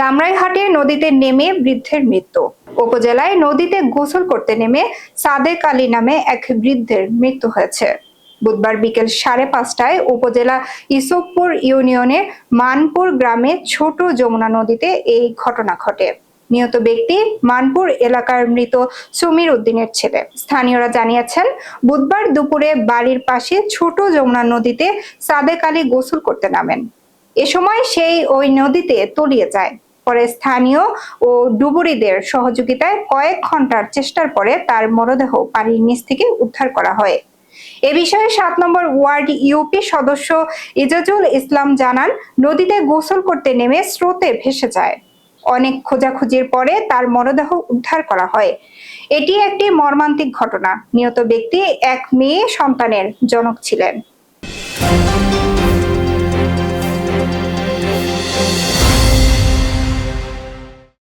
দামরাইহাটে নদীতে নেমে বৃদ্ধের মৃত্যু। উপজেলায় নদীতে গোসল করতে নেমে সাদেক আলী নামে এক বৃদ্ধের মৃত্যু হয়েছে। বুধবার বিকেল সাড়ে পাঁচটায় উপজেলা ইসবপুর ইউনিয়নের মানপুর গ্রামে ছোট যমুনা নদীতে এই ঘটনা ঘটে। নিহত ব্যক্তি মানপুর এলাকার মৃত সমীর উদ্দিনের ছেলে। স্থানীয়রা জানিয়েছেন, বুধবার দুপুরে বাড়ির পাশে ছোট যমুনা নদীতে সাদেক আলী গোসল করতে নামেন। এ সময় সেই ওই নদীতে তলিয়ে যায়। পরে স্থানীয় ও ডুবুরিদের সহযোগিতায় কয়েক ঘণ্টার চেষ্টার পরে তার মরদেহ পানির নিচ থেকে উদ্ধার করা হয়। এ বিষয়ে সাত নম্বর ওয়ার্ড ইউপি সদস্য ইজাজুল ইসলাম জানান, নদীতে গোসল করতে নেমে স্রোতে ভেসে যায়। অনেক খোঁজাখুঁজির পরে তার মরদেহ উদ্ধার করা হয়। এটি একটি মর্মান্তিক ঘটনা। নিহত ব্যক্তি এক মেয়ে সন্তানের জনক ছিলেন।